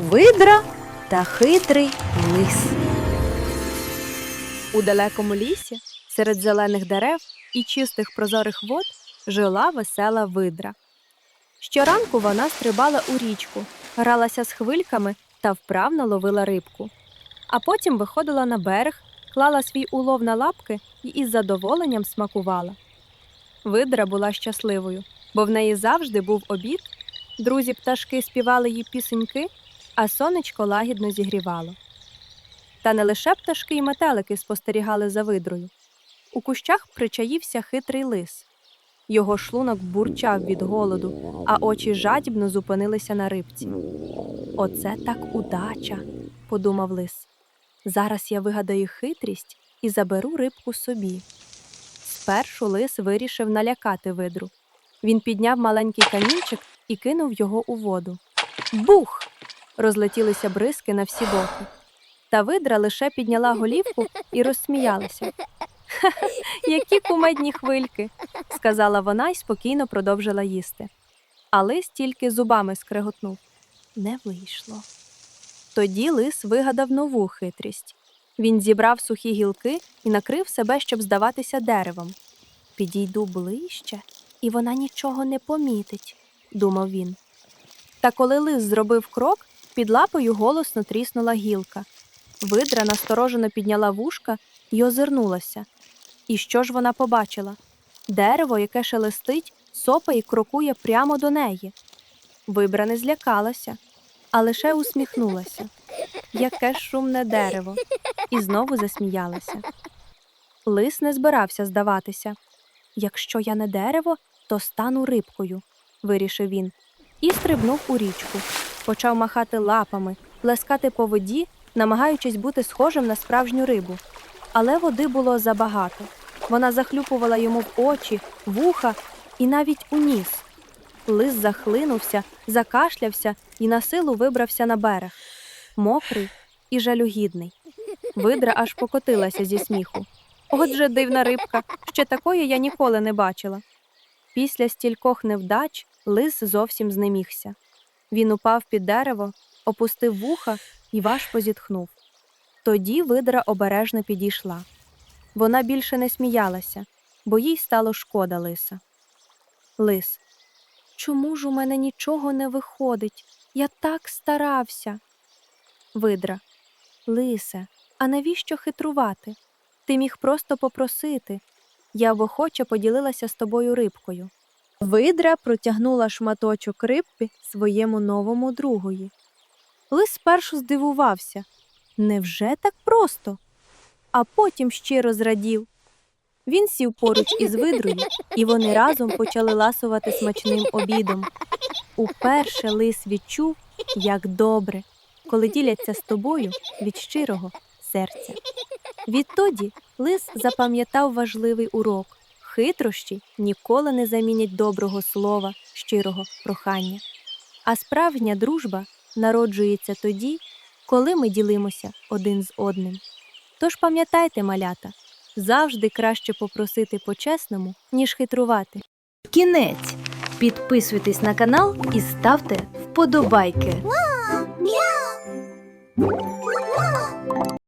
Видра та хитрий лис. У далекому лісі, серед зелених дерев і чистих прозорих вод, жила весела видра. Щоранку вона стрибала у річку, гралася з хвильками та вправно ловила рибку. А потім виходила на берег, клала свій улов на лапки і із задоволенням смакувала. Видра була щасливою, бо в неї завжди був обід, друзі пташки співали їй пісеньки, а сонечко лагідно зігрівало. Та не лише пташки й метелики спостерігали за видрою. У кущах причаївся хитрий лис. Його шлунок бурчав від голоду, а очі жадібно зупинилися на рибці. Оце так удача, подумав лис. Зараз я вигадаю хитрість і заберу рибку собі. Спершу лис вирішив налякати видру. Він підняв маленький камінчик і кинув його у воду. Бух! Розлетілися бризки на всі боки. Та видра лише підняла голівку і розсміялася. «Ха-ха, які кумедні хвильки, сказала вона і спокійно продовжила їсти. А лис тільки зубами скреготнув. Не вийшло. Тоді лис вигадав нову хитрість. Він зібрав сухі гілки і накрив себе, щоб здаватися деревом. Підійду ближче, і вона нічого не помітить, думав він. Та коли лис зробив крок, під лапою голосно тріснула гілка. Видра насторожено підняла вушка і озирнулася. І що ж вона побачила? Дерево, яке шелестить, сопа і крокує прямо до неї. Вибра не злякалася, а лише усміхнулася. Яке шумне дерево, і знову засміялася. Лис не збирався здаватися. Якщо я не дерево, то стану рибкою, вирішив він, і стрибнув у річку. Почав махати лапами, плескати по воді, намагаючись бути схожим на справжню рибу. Але води було забагато. Вона захлюпувала йому в очі, вуха і навіть у ніс. Лис захлинувся, закашлявся і на силу вибрався на берег. Мокрий і жалюгідний. Видра аж покотилася зі сміху. Отже, дивна рибка, ще такої я ніколи не бачила. Після стількох невдач лис зовсім знемігся. Він упав під дерево, опустив вуха і важко зітхнув. Тоді видра обережно підійшла. Вона більше не сміялася, бо їй стало шкода лиса. Лис. Чому ж у мене нічого не виходить? Я так старався. Видра. Лисе, а навіщо хитрувати? Ти міг просто попросити. Я охоче поділилася з тобою рибкою. Видра протягнула шматочок рибки своєму новому другові. Лис спершу здивувався. Невже так просто? А потім щиро зрадів. Він сів поруч із видрою, і вони разом почали ласувати смачним обідом. Уперше лис відчув, як добре, коли діляться з тобою від щирого серця. Відтоді лис запам'ятав важливий урок хитрощі ніколи не замінять доброго слова, щирого прохання. А справжня дружба народжується тоді, коли ми ділимося один з одним. Тож пам'ятайте, малята, завжди краще попросити по-чесному, ніж хитрувати. Кінець. Підписуйтесь на канал і ставте вподобайки.